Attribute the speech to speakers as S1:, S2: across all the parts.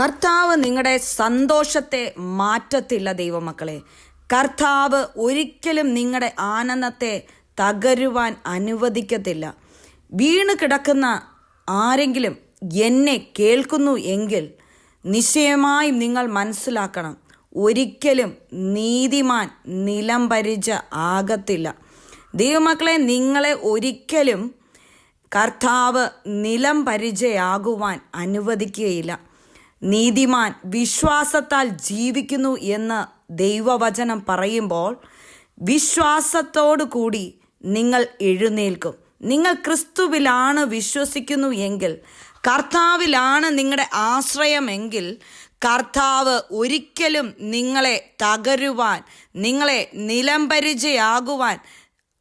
S1: കർത്താവ് നിങ്ങളുടെ സന്തോഷത്തെ മാറ്റത്തില്ല ദൈവമക്കളെ. കർത്താവ് ഒരിക്കലും നിങ്ങളുടെ ആനന്ദത്തെ തകരുവാൻ അനുവദിക്കത്തില്ല. വീണ് കിടക്കുന്ന ആരെങ്കിലും എന്നെ കേൾക്കുന്നു എങ്കിൽ നിശ്ചയമായും നിങ്ങൾ മനസ്സിലാക്കണം ഒരിക്കലും നീതിമാൻ നിലം പരിച ആകത്തില്ല. ദൈവമക്കളെ നിങ്ങളെ ഒരിക്കലും കർത്താവ് നിലം പരിചയാകുവാൻ അനുവദിക്കുകയില്ല. നീതിമാൻ വിശ്വാസത്താൽ ജീവിക്കുന്നു എന്ന് ദൈവവചനം പറയുമ്പോൾ വിശ്വാസത്തോടു കൂടി നിങ്ങൾ എഴുന്നേൽക്കും. നിങ്ങൾ ക്രിസ്തുവിലാണ് വിശ്വസിക്കുന്നു എങ്കിൽ കർത്താവിലാണ് നിങ്ങളുടെ ആശ്രയമെങ്കിൽ കർത്താവ് ഒരിക്കലും നിങ്ങളെ തകരുവാൻ നിങ്ങളെ നിലംപരിചയാകുവാൻ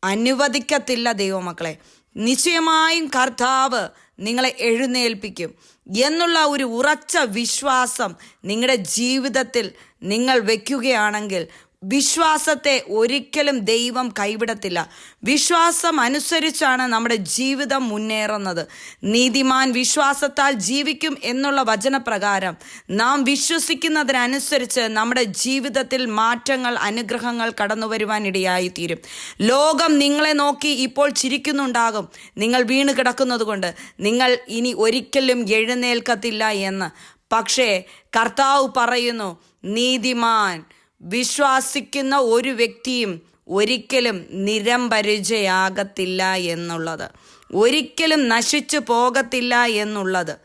S1: അനുവദിക്കത്തില്ല ദൈവമക്കളെ. നിശ്ചയമായും കർത്താവ് നിങ്ങളെ എഴുന്നേൽപ്പിക്കും. എന്നുള്ള ഒരു ഉറച്ച വിശ്വാസം നിങ്ങളുടെ ജീവിതത്തിൽ നിങ്ങൾ വയ്ക്കുകയാണെങ്കിൽ വിശ്വാസത്തെ ഒരിക്കലും ദൈവം കൈവിടത്തില്ല. വിശ്വാസം അനുസരിച്ചാണ് നമ്മുടെ ജീവിതം മുന്നേറുന്നത്. നീതിമാൻ വിശ്വാസത്താൽ ജീവിക്കും എന്നുള്ള വചനപ്രകാരം നാം വിശ്വസിക്കുന്നതിനനുസരിച്ച് നമ്മുടെ ജീവിതത്തിൽ മാറ്റങ്ങൾ അനുഗ്രഹങ്ങൾ കടന്നു വരുവാനിടയായി തീരും ലോകം നിങ്ങളെ നോക്കി ഇപ്പോൾ ചിരിക്കുന്നുണ്ടാകും. നിങ്ങൾ വീണ് കിടക്കുന്നതുകൊണ്ട് നിങ്ങൾ ഇനി ഒരിക്കലും എഴുന്നേൽക്കത്തില്ല എന്ന്. പക്ഷേ കർത്താവ് പറയുന്നു നീതിമാൻ വിശ്വാസിക്കുന്ന ഒരു വ്യക്തിയും ഒരിക്കലും നിരംപരിചയാകത്തില്ല എന്നുള്ളത്. ഒരിക്കലും നശിച്ചു പോകത്തില്ല എന്നുള്ളത്.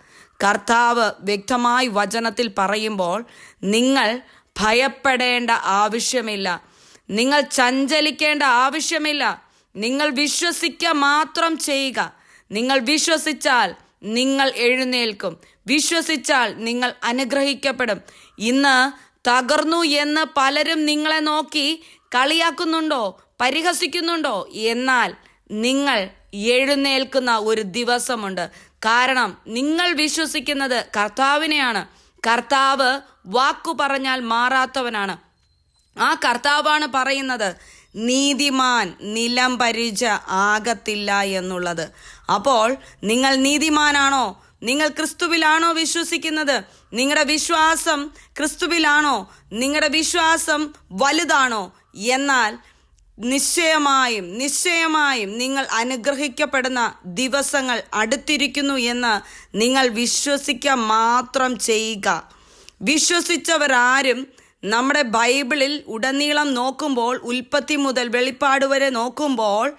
S1: കർത്താവ് വ്യക്തമായി വചനത്തിൽ പറയുമ്പോൾ നിങ്ങൾ ഭയപ്പെടേണ്ട ആവശ്യമില്ല. നിങ്ങൾ ചഞ്ചലിക്കേണ്ട ആവശ്യമില്ല. നിങ്ങൾ വിശ്വസിക്കുക മാത്രം ചെയ്യുക. നിങ്ങൾ വിശ്വസിച്ചാൽ നിങ്ങൾ എഴുന്നേൽക്കും. വിശ്വസിച്ചാൽ നിങ്ങൾ അനുഗ്രഹിക്കപ്പെടും. ഇന്ന് തകർന്നു എന്ന് പലരും നിങ്ങളെ നോക്കി കളിയാക്കുന്നുണ്ടോ പരിഹസിക്കുന്നുണ്ടോ? എന്നാൽ നിങ്ങൾ എഴുന്നേൽക്കുന്ന ഒരു ദിവസമുണ്ട്. കാരണം നിങ്ങൾ വിശ്വസിക്കുന്നത് കർത്താവിനെയാണ്. കർത്താവ് വാക്കു പറഞ്ഞാൽ മാറാത്തവനാണ്. ആ കർത്താവാണ് പറയുന്നത് നീതിമാൻ നിലം പരിച ആകത്തില്ല എന്നുള്ളത്. അപ്പോൾ നിങ്ങൾ നീതിമാനാണോ? നിങ്ങൾ ക്രിസ്തുവിലാണോ വിശ്വസിക്കുന്നത്? നിങ്ങളുടെ വിശ്വാസം ക്രിസ്തുവിലാണോ? നിങ്ങളുടെ വിശ്വാസം വലുതാണോ? എന്നാൽ നിശ്ചയമായും നിശ്ചയമായും നിങ്ങൾ അനുഗ്രഹിക്കപ്പെടുന്ന ദിവസങ്ങൾ അടുത്തിരിക്കുന്നു എന്ന് നിങ്ങൾ വിശ്വസിക്കുക മാത്രം ചെയ്യുക. വിശ്വസിച്ചവരാരും നമ്മുടെ ബൈബിളിൽ ഉടനീളം നോക്കുമ്പോൾ ഉൽപ്പത്തി മുതൽ വെളിപ്പാട് വരെ നോക്കുമ്പോൾ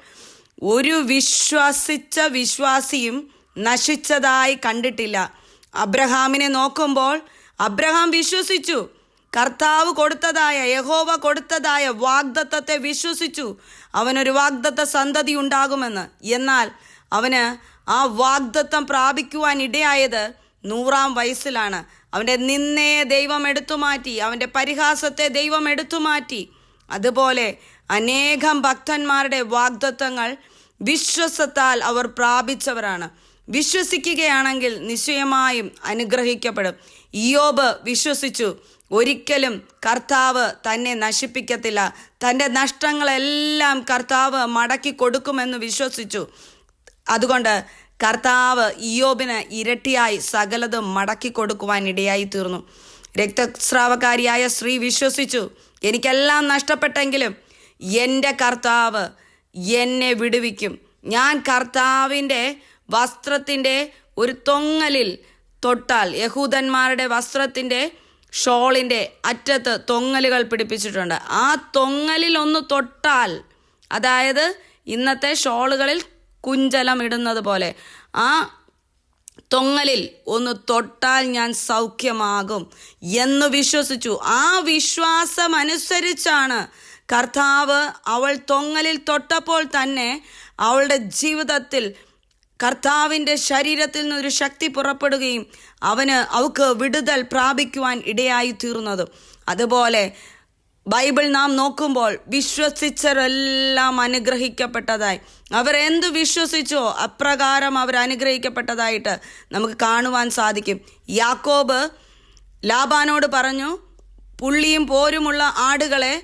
S1: ഒരു വിശ്വസിച്ച വിശ്വാസിയും നശിച്ചതായി കണ്ടിട്ടില്ല. അബ്രഹാമിനെ നോക്കുമ്പോൾ അബ്രഹാം വിശ്വസിച്ചു. കർത്താവ് കൊടുത്തതായ യഹോവ കൊടുത്തതായ വാഗ്ദത്തത്തെ വിശ്വസിച്ചു. അവനൊരു വാഗ്ദത്ത സന്തതി ഉണ്ടാകുമെന്ന്. എന്നാൽ അവന് ആ വാഗ്ദത്തം പ്രാപിക്കുവാൻ ഇടയായത് നൂറാം വയസ്സിലാണ്. അവന്റെ നിന്നയെ ദൈവം എടുത്തു മാറ്റി അവന്റെ പരിഹാസത്തെ ദൈവം എടുത്തു മാറ്റി അതുപോലെ അനേകം ഭക്തന്മാരുടെ വാഗ്ദത്തങ്ങൾ വിശ്വസത്താൽ അവർ പ്രാപിച്ചവരാണ്. വിശ്വസിക്കുകയാണെങ്കിൽ നിശ്ചയമായും അനുഗ്രഹിക്കപ്പെടും. ഇയോബ് വിശ്വസിച്ചു ഒരിക്കലും കർത്താവ് തന്നെ നശിപ്പിക്കത്തില്ല. തന്റെ നഷ്ടങ്ങളെല്ലാം കർത്താവ് മടക്കി കൊടുക്കുമെന്ന് വിശ്വസിച്ചു. അതുകൊണ്ട് കർത്താവ് ഇയോബിന് ഇരട്ടിയായി സകലതും മടക്കി കൊടുക്കുവാൻ ഇടയായി തീർന്നു. രക്തസ്രാവകാരിയായ സ്ത്രീ വിശ്വസിച്ചു എനിക്കെല്ലാം നഷ്ടപ്പെട്ടെങ്കിലും എന്റെ കർത്താവ് എന്നെ വിടുവിക്കും. ഞാൻ കർത്താവിന്റെ വസ്ത്രത്തിന്റെ ഒരു തൊങ്ങലിൽ തൊട്ടാൽ യഹൂദന്മാരുടെ വസ്ത്രത്തിന്റെ ഷോളിന്റെ അറ്റത്ത് തൊങ്ങലുകൾ പിടിപ്പിച്ചിട്ടുണ്ട്. ആ തൊങ്ങലിൽ ഒന്ന് തൊട്ടാൽ അതായത് ഇന്നത്തെ ഷോളുകളിൽ കുഞ്ചലം ഇടുന്നത് പോലെ ആ തൊങ്ങലിൽ ഒന്ന് തൊട്ടാൽ ഞാൻ സൗഖ്യമാകും എന്ന് വിശ്വസിച്ചു. ആ വിശ്വാസം അനുസരിച്ചാണ് കർത്താവ് അവൾ തൊങ്ങലിൽ തൊട്ടപ്പോൾ തന്നെ അവളുടെ ജീവിതത്തിൽ കർത്താവിന്റെ ശരീരത്തിൽ നിന്നൊരു ശക്തി പുറപ്പെടുകയും അവന് അവക്ക് വിടുതൽ പ്രാപിക്കുവാൻ ഇടയായി തീർന്നത് അതുപോലെ ബൈബിൾ നാം നോക്കുമ്പോൾ വിശ്വസിച്ചവരെല്ലാം അനുഗ്രഹിക്കപ്പെട്ടതായി. അവർ എന്ത് വിശ്വസിച്ചോ അപ്രകാരം അവർ അനുഗ്രഹിക്കപ്പെട്ടതായിട്ട് നമുക്ക് കാണുവാൻ സാധിക്കും. യാക്കോബ് ലാബാനോട് പറഞ്ഞു പുള്ളിയും പോരുമുള്ള ആടുകളെ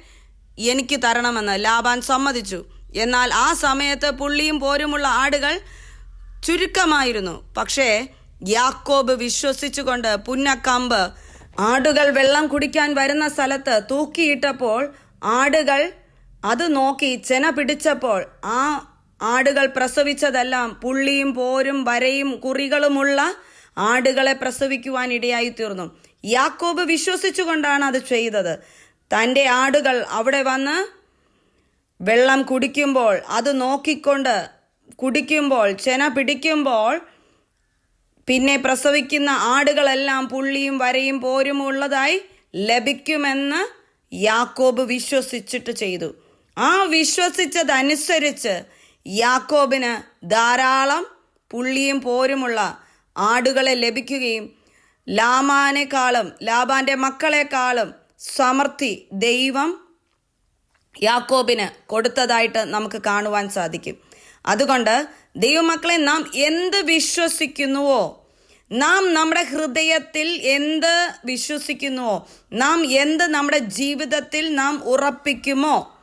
S1: എനിക്ക് തരണമെന്ന് ലാബാൻ സമ്മതിച്ചു. എന്നാൽ ആ സമയത്ത് പുള്ളിയും പോരുമുള്ള ആടുകൾ ചുരുക്കമായിരുന്നു. പക്ഷേ യാക്കോബ് വിശ്വസിച്ചുകൊണ്ട് പുന്നക്കമ്പ് ആടുകൾ വെള്ളം കുടിക്കാൻ വരുന്ന സ്ഥലത്ത് തൂക്കിയിട്ടപ്പോൾ ആടുകൾ അത് നോക്കി ചെന പിടിച്ചപ്പോൾ ആ ആടുകൾ പ്രസവിച്ചതെല്ലാം പുള്ളിയും പോരും വരയും കുറികളുമുള്ള ആടുകളെ പ്രസവിക്കുവാൻ ഇടയായി തീർന്നു യാക്കോബ് വിശ്വസിച്ചുകൊണ്ടാണ് അത് ചെയ്തത്. തന്റെ ആടുകൾ അവിടെ വന്ന് വെള്ളം കുടിക്കുമ്പോൾ അത് നോക്കിക്കൊണ്ട് കുടിക്കുമ്പോൾ ചെന പിടിക്കുമ്പോൾ പിന്നെ പ്രസവിക്കുന്ന ആടുകളെല്ലാം പുള്ളിയും വരയും പോരും ഉള്ളതായി ലഭിക്കുമെന്ന് യാക്കോബ് വിശ്വസിച്ചിട്ട് ചെയ്തു. ആ വിശ്വസിച്ചതനുസരിച്ച് യാക്കോബിന് ധാരാളം പുള്ളിയും പോരുമുള്ള ആടുകളെ ലഭിക്കുകയും ലാമാനേക്കാളും ലാബാന്റെ മക്കളെക്കാളും സമൃദ്ധി ദൈവം യാക്കോബിന് കൊടുത്തതായിട്ട് നമുക്ക് കാണുവാൻ സാധിക്കും. അതുകൊണ്ട് ദൈവമക്കളെ നാം എന്ത് വിശ്വസിക്കുന്നുവോ നാം നമ്മുടെ ഹൃദയത്തിൽ എന്ത് വിശ്വസിക്കുന്നുവോ നാം എന്ത് നമ്മുടെ ജീവിതത്തിൽ നാം ഉറപ്പിക്കുമോ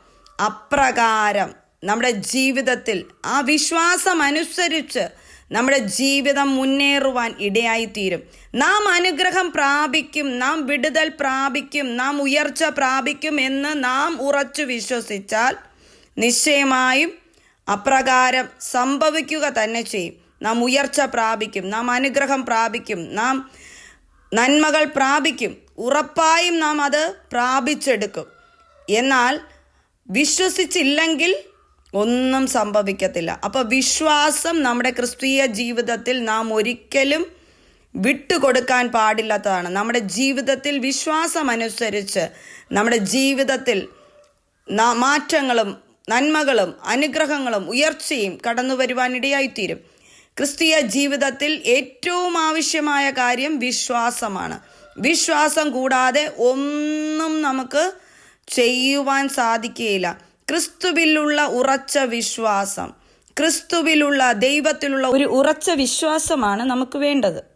S1: അപ്രകാരം നമ്മുടെ ജീവിതത്തിൽ ആ വിശ്വാസം അനുസരിച്ച് നമ്മുടെ ജീവിതം മുന്നേറുവാൻ ഇടയായിത്തീരും. നാം അനുഗ്രഹം പ്രാപിക്കും നാം വിടുതൽ പ്രാപിക്കും നാം ഉയർച്ച പ്രാപിക്കും എന്ന് നാം ഉറച്ചു വിശ്വസിച്ചാൽ നിശ്ചയമായും അപ്രകാരം സംഭവിക്കുക തന്നെ ചെയ്യും. നാം ഉയർച്ച പ്രാപിക്കും. നാം അനുഗ്രഹം പ്രാപിക്കും. നാം നന്മകൾ പ്രാപിക്കും. ഉറപ്പായും നാം അത് പ്രാപിച്ചെടുക്കും. എന്നാൽ വിശ്വസിച്ചില്ലെങ്കിൽ ഒന്നും സംഭവിക്കത്തില്ല. അപ്പോൾ വിശ്വാസം നമ്മുടെ ക്രിസ്തീയ ജീവിതത്തിൽ നാം ഒരിക്കലും വിട്ടുകൊടുക്കാൻ പാടില്ലാത്തതാണ്. നമ്മുടെ ജീവിതത്തിൽ വിശ്വാസം അനുസരിച്ച് നമ്മുടെ ജീവിതത്തിൽ മാറ്റങ്ങളും നന്മകളും അനുഗ്രഹങ്ങളും ഉയർച്ചയും കടന്നു വരുവാനിടയായിത്തീരും. ക്രിസ്തീയ ജീവിതത്തിൽ ഏറ്റവും ആവശ്യമായ കാര്യം വിശ്വാസമാണ്. വിശ്വാസം കൂടാതെ ഒന്നും നമുക്ക് ചെയ്യുവാൻ സാധിക്കുകയില്ല. ക്രിസ്തുവിലുള്ള ഉറച്ച വിശ്വാസം ക്രിസ്തുവിലുള്ള ദൈവത്തിലുള്ള ഒരു ഉറച്ച വിശ്വാസമാണ് നമുക്ക് വേണ്ടത്.